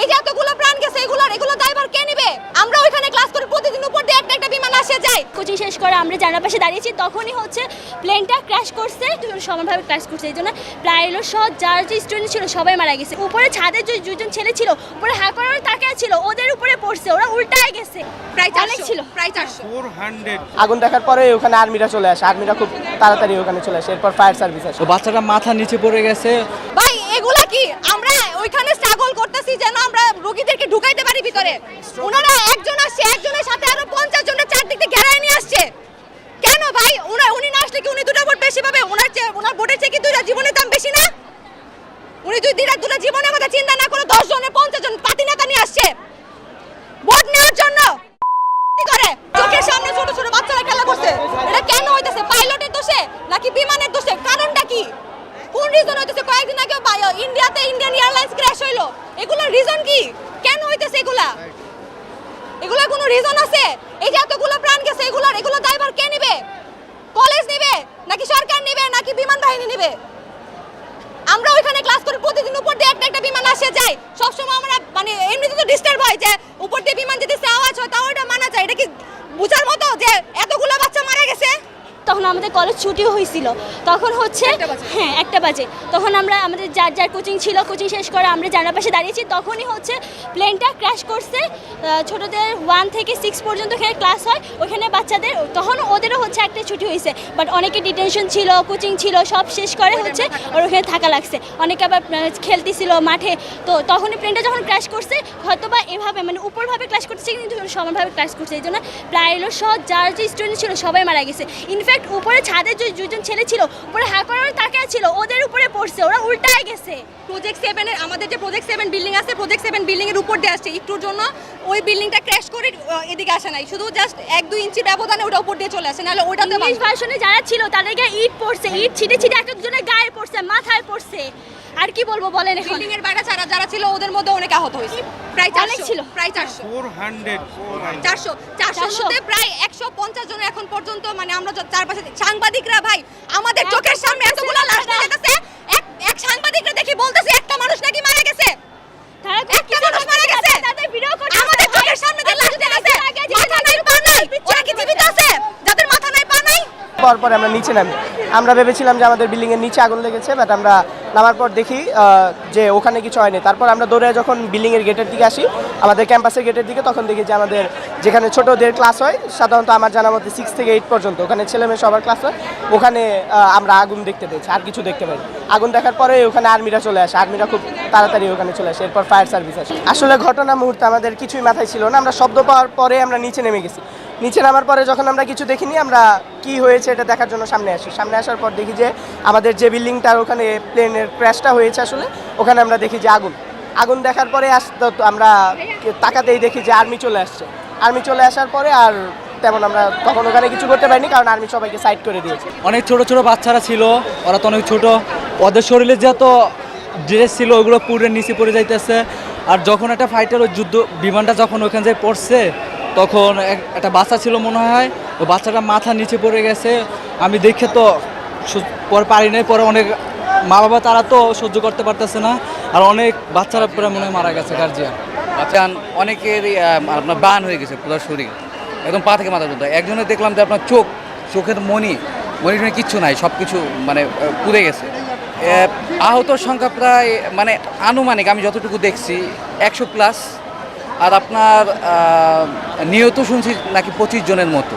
এই যে এতগুলো প্রাণ গেছে এগুলোর এগুলো দায়ভার কে নেবে? আমরা ওইখানে ক্লাস করি প্রতিদিন উপর দিয়ে একটা একটা বিমান আসে যায়। কোচিং শেষ করে আমরা জানার পাশে দাঁড়িয়েছি তখনই হচ্ছে প্লেনটা ক্র্যাশ করছে সমানভাবে ক্র্যাশ করছে এই জন্য প্রায় হলো সব যার যে স্টুডেন্ট ছিল সবাই মারা গেছে। উপরে ছাদের যে দুজন ছেলে ছিল উপরে হা করে তাকিয়ে ছিল ওদের উপরে পড়ছে ওরা উল্টায় গেছে। প্রায় অনেক ছিল। প্রায় চারশো। আগুন দেখার পরে ওখানে আর্মিরা চলে আসে আর্মিরা খুব তাড়াতাড়ি ওখানে চলে আসে এরপর ফায়ার সার্ভিস আসে। বাচ্চাটা মাথা নিচে পড়ে গেছে ভাই এগুলা কি আমরা ওইখানে স্ট্রাগল করতেছি যেন আমরা রোগীদেরকে ঢুকাইতে পারি ভিতরে। ওনারা একজন আসছে, একজনের সাথে আরও পঞ্চাশ জনের চারদিক থেকে ঘেরায় নিয়ে আসছে। কেন ভাই? উনি উনি না আসলে কি উনি দুটো ভোট বেশি পাবে? ওনার চেয়ে ওনার ভোটের চেয়ে কি দুইটা জীবনের দাম বেশি না? উনি যদি দুইটা দুটো জীবনের কথা চিন্তা না করে দশ জনের, পঞ্চাশ জন পাতি নেতা নিয়ে আসছে। ভোট নেওয়ার জন্য করে? চোখের সামনে ছোট ছোট বাচ্চারা খেলা করছে। এটা কেন হইতেছে? পাইলটের দোষে নাকি বিমানের দোষে? কারণটা কি? কোন রিজন হইতেছে? কয়েকদিন আগে ইন্ডিয়াতে ইন্ডিয়ান এয়ারলাইন্স হইল? এগুলোর রিজন কি? কেন হইতেছে এগুলা? এগুলা কোনো রিজন আছে? এই যে এতগুলো প্রাণ গেছে, এগুলোর, এগুলো দায়ভার কে নেবে? কলেজ নিবে? নাকি সরকার নিবে? নাকি বিমান বাহিনী নিবে? আমরা ওইখানে ক্লাস করি প্রতিদিন উপর দিয়ে একটা একটা বিমান আসে যায়। সবসময় আমরা মানে এমনিতে তো ডিস্টার্ব হয় যে উপর দিয়ে বিমান যেতেছে, আওয়াজ হয়, তাও এটা কি বুঝার মতো যে এতগুলো বাচ্চা মারা গেছে তখন আমাদের কলেজ ছুটিও হয়েছিল। তখন হচ্ছে হ্যাঁ একটা বাজে। তখন আমরা আমাদের যার যার কোচিং ছিল কোচিং শেষ করে আমরা জানার পাশে দাঁড়িয়েছি। তখনই হচ্ছে প্লেনটা ক্র্যাশ করছে। ছোটদের ওয়ান থেকে সিক্স পর্যন্ত এখানে ক্লাস হয়। ওখানে বাচ্চাদের তখন ওদেরও হচ্ছে একটা ছুটি হয়েছে। বাট অনেকে ডিটেনশন ছিল কোচিং ছিল সব শেষ করে হচ্ছে ওর ওখানে থাকা লাগছে। অনেকে আবার খেলতেছিল মাঠে। তো তখনই প্লেনটা যখন ক্র্যাশ করছে হয়তো বা এভাবে মানে উপরভাবে ক্লাস করছে কিন্তু সমানভাবে ক্লাস করছে। এই জন্য প্রায় সব যার যে স্টুডেন্ট ছিল সবাই মারা গেছে। ইনফ্যাক্ট উপরে ছাদের যে দুজন ছেলে ছিল উপরে হা করে তাকিয়ে ছিল ওদের উপরে পড়ছে ওরা উল্টায় গেছে। প্রজেক্ট সেভেনের আমাদের যে প্রজেক্ট সেভেন বিল্ডিং আছে প্রজেক্ট সেভেন বিল্ডিং এর উপর দিয়ে আসছে। একটুর জন্য ওই বিল্ডিংটা ক্র্যাশ করে এদিকে আসে নাই। শুধু জাস্ট এক দুই ইঞ্চি ব্যবধানে ওটা উপর দিয়ে চলে আসে নাহলে ওটাতে ইংলিশ ভার্সনে যারা ছিল তাদেরকে ইট পড়ছে ইট ছিটে ছিটে এক একজনের গায়ে পড়ছে মাথায় পড়ছে। আর কি বলব বলেন এখন? বিল্ডিং এর বাইরে যারা যারা ছিল ওদের মধ্যে অনেক আহত হয়েছে। প্রায় অনেক ছিল। প্রায় চারশো। ফোর হান্ড্রেড চারশো চারশোর চারশো। মধ্যে প্রায় একশো পঞ্চাশ জন এখন পর্যন্ত মানে আমরা চারপাশে সাংবাদিকরা ভাই আমাদের চোখের সামনে এতগুলো লাশ দেখাচ্ছে এক এক সাংবাদিকরা দেখি বলতেছে একটা মানুষ নাকি মারা গেছে। তারা তো একটা মানুষ মারা গেছে। তাদের ভিডিও করতে আমাদের চোখের সামনে যে লাশ দেখাচ্ছে মাথা নাই পা নাই ওরা কি জীবিত আছে? যাদের মাথা নাই পা নাই? পর পরে আমরা নিচে নামি। আমরা ভেবেছিলাম যে আমাদের বিল্ডিং এর নিচে আগুন লেগেছে বাট আমরা নামার পর দেখি আহ, যে ওখানে কিছু হয়নি। তারপর আমরা দৌড়ে যখন বিল্ডিং এর গেটের দিকে আসি আমাদের ক্যাম্পাসের গেটের দিকে তখন দেখি যে আমাদের যেখানে ছোটদের ক্লাস হয়, সাধারণত আমার জানা মতে সিক্স থেকে এইট পর্যন্ত। ওখানে ছেলে মেয়ে সবার ক্লাস হয়। ওখানে আমরা আগুন দেখতে পেয়েছি, আর কিছু দেখতে পাই আগুন দেখার পরে ওখানে আর্মিরা চলে আসে। আর্মিরা খুব তাড়াতাড়ি ওখানে চলে আসে, এরপর ফায়ার সার্ভিস আসে। আসলে ঘটনা মুহূর্তে আমাদের কিছুই মাথায় ছিল না। আমরা শব্দ পাওয়ার পরে আমরা নিচে নেমে গেছি। নিচে নামার পরে যখন আমরা কিছু দেখিনি, আমরা কি হয়েছে এটা দেখার জন্য সামনে আসি। সামনে আসার পর দেখি যে, আমাদের যে বিল্ডিংটার ওখানে প্লেনের ক্র্যাশটা হয়েছে আসলে, ওখানে আমরা দেখি যে আগুন। আগুন দেখার পরে আসতে আমরা তাকাতেই দেখি যে আর্মি চলে আসছে। আর্মি চলে আসার পরে আর তেমন আমরা তখন ওখানে কিছু করতে পারিনি, কারণ আর্মি সবাইকে সাইড করে দিয়েছে। অনেক ছোট ছোট বাচ্চারা ছিল, ওরা তো অনেক ছোট। ওদের শরীরে যত ড্রেস ছিল, ওগুলো পুরে নিচে পড়ে যাইতেছে। আর যখন একটা ফাইটার ওই যুদ্ধ বিমানটা যখন ওখানে যে পড়ছে, তখন এক- একটা বাচ্চা ছিল মনে হয় ও বাচ্চাটা মাথা নিচে পড়ে গেছে। আমি দেখে তো পরে পারি নাই, পরে অনেক মা বাবা তারা তো সহ্য করতে পারতেছে না। আর অনেক বাচ্চারা পরে মনে মারা গেছে গার্জিয়ান বাচ্চা অনেকেরই আপনার বান হয়ে গেছে পুরো শরীর। একদম পা থেকে মাথা পর্যন্ত। একজনের দেখলাম যে আপনার চোখ, চোখের মনি মনি টনি কিচ্ছু নাই সব কিছু মানে পুড়ে গেছে। আহত আহতর সংখ্যা প্রায় মানে আনুমানিক আমি যতটুকু দেখছি, একশো প্লাস আর আপনার নিহত শুনছি নাকি পঁচিশ জনের মতো।